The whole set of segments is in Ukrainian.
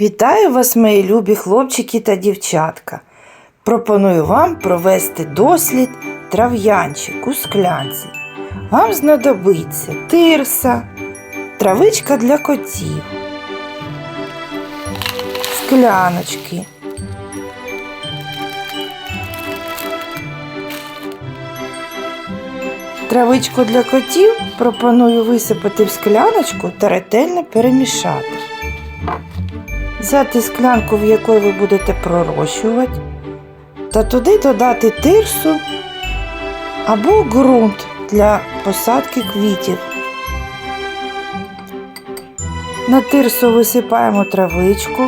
Вітаю вас, мої любі хлопчики та дівчатка. Пропоную вам провести дослід трав'янчик у склянці. Вам знадобиться тирса, травичка для котів, скляночки. Травичку для котів пропоную висипати в скляночку та ретельно перемішати. Взяти склянку, в якої ви будете пророщувати, та туди додати тирсу або ґрунт для посадки квітів. На тирсу висипаємо травичку.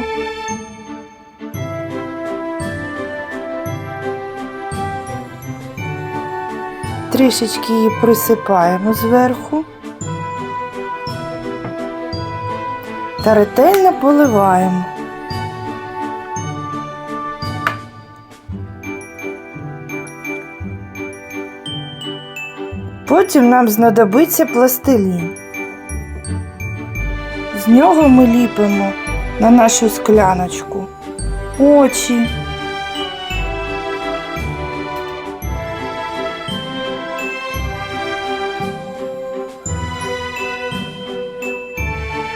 Трішечки її присипаємо зверху та ретельно поливаємо. Потім нам знадобиться пластилін. З нього ми ліпимо на нашу скляночку очі.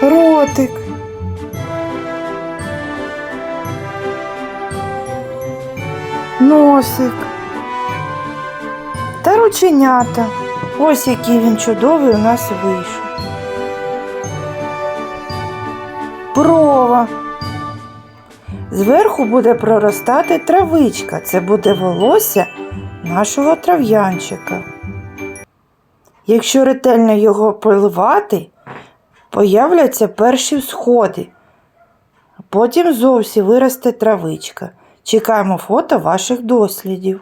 Ротик. Носик. Та рученята. Ось який він чудовий у нас вийшов. Брова. Зверху буде проростати травичка. Це буде волосся нашого трав'янчика. Якщо ретельно його поливати, появляться перші сходи. Потім зовсім виросте травичка. Чекаємо фото ваших дослідів.